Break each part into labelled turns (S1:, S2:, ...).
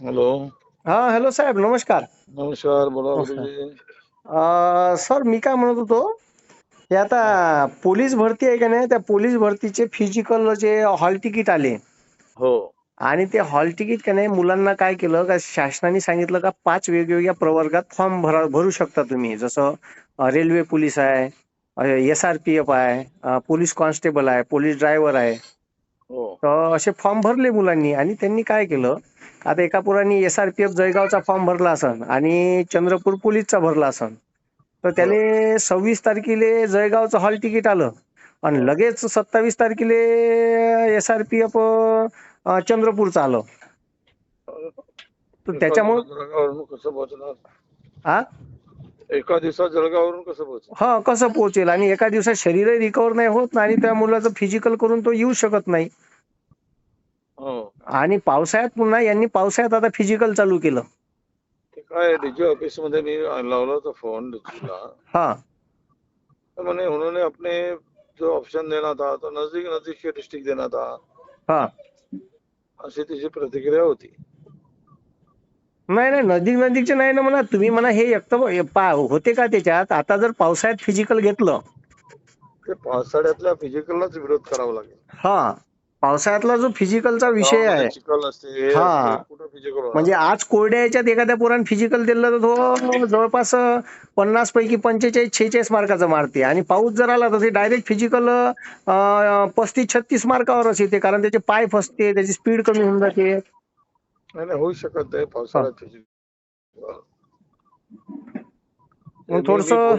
S1: Hello
S2: हा hello साहेब नमस्कार.
S1: नमस्कार बोला
S2: नमस्कार.
S1: गुरुजी
S2: अं, सर मी काय म्हणत होतो हे आता पोलीस भरती आहे का नाही त्या पोलीस भरतीचे फिजिकल जे हॉल तिकीट आले
S1: हो.
S2: आणि ते हॉल तिकीट का नाही मुलांना काय केलं का शासनाने सांगितलं का पाच वेगवेगळ्या प्रवर्गात फॉर्म भरा भरू शकता तुम्ही. जसं अं, रेल्वे पोलीस आहे एस आर पी एफ आहे अं, पोलीस कॉन्स्टेबल आहे पोलीस ड्रायव्हर आहे.
S1: हो.
S2: तर असे फॉर्म भरले मुलांनी आणि त्यांनी काय केलं आता एका पोरांनी एस आर पी एफ जळगावचा फॉर्म भरला असन आणि चंद्रपूर पोलीसचा भरला असन. तर त्याले सव्वीस तारखेले जळगावचं हॉल तिकीट आलं. आणि लगेच सत्तावीस तारखेले एस आर पी एफ चंद्रपूरचं आलं. तर त्याच्यामुळं
S1: जळगाववरून कसं पोहोचणार?
S2: हा
S1: एका दिवसात जळगाववरून कसं पोहोचणार?
S2: हा कसं पोहोचेल? आणि एका दिवसात शरीरही रिकवर नाही होत आणि त्या मुलाचं फिजिकल करून तो येऊ शकत नाही. आणि पावसाळ्यात पुन्हा यांनी पावसाळ्यात आता फिजिकल चालू केलं.
S1: ते काय डीजी ऑफिसमध्ये मी लावला होता फोन डीजीला
S2: हा.
S1: म्हणे उन्होंने अपने जो ऑप्शन देना था तो नजदीक नजदीक के डिस्ट्रिक्ट देना था.
S2: हा.
S1: अशी तिची प्रतिक्रिया होती.
S2: नाही नाही नजीक नजीकचे नाही ना म्हणा. तुम्ही म्हणा हे एक हे होते का त्याच्यात? आता जर पावसाळ्यात फिजिकल घेतलं.
S1: ते पावसाळ्यातल्या फिजिकललाच विरोध करावा लागेल.
S2: हा. पावसाळ्यातला जो फिजिकलचा विषय आहे.
S1: हे
S2: म्हणजे आज कोरड्या याच्यात एखाद्या पोरानं फिजिकल दिलं तर तो जवळपास पन्नास पैकी पंचेचाळीस छेचाळीस मार्काचं मारते. आणि पाऊस जर आला तर ते डायरेक्ट फिजिकल पस्तीस छत्तीस मार्कावरच येते. कारण त्याचे पाय फसते त्याची स्पीड कमी होऊन जाते.
S1: होऊ शकत नाही पावसाळ्यात
S2: थोडंसं-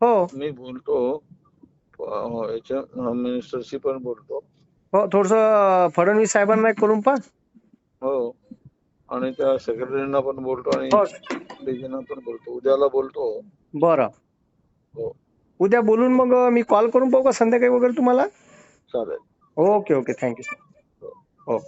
S2: हो.
S1: मी बोलतो. याच्या मिनिस्टरशी पण बोलतो.
S2: हो थोडस फडणवीस साहेबांना एक करून पहा.
S1: हो. आणि त्या सेक्रेटरीना पण बोलतो आणि
S2: हो.
S1: डीजीना पण बोलतो. उद्याला बोलतो.
S2: बरं.
S1: हो.
S2: उद्या बोलून मग मी कॉल करून पाहू का संध्याकाळी वगैरे तुम्हाला?
S1: चालेल.
S2: Okay okay. Thank you sir. हो.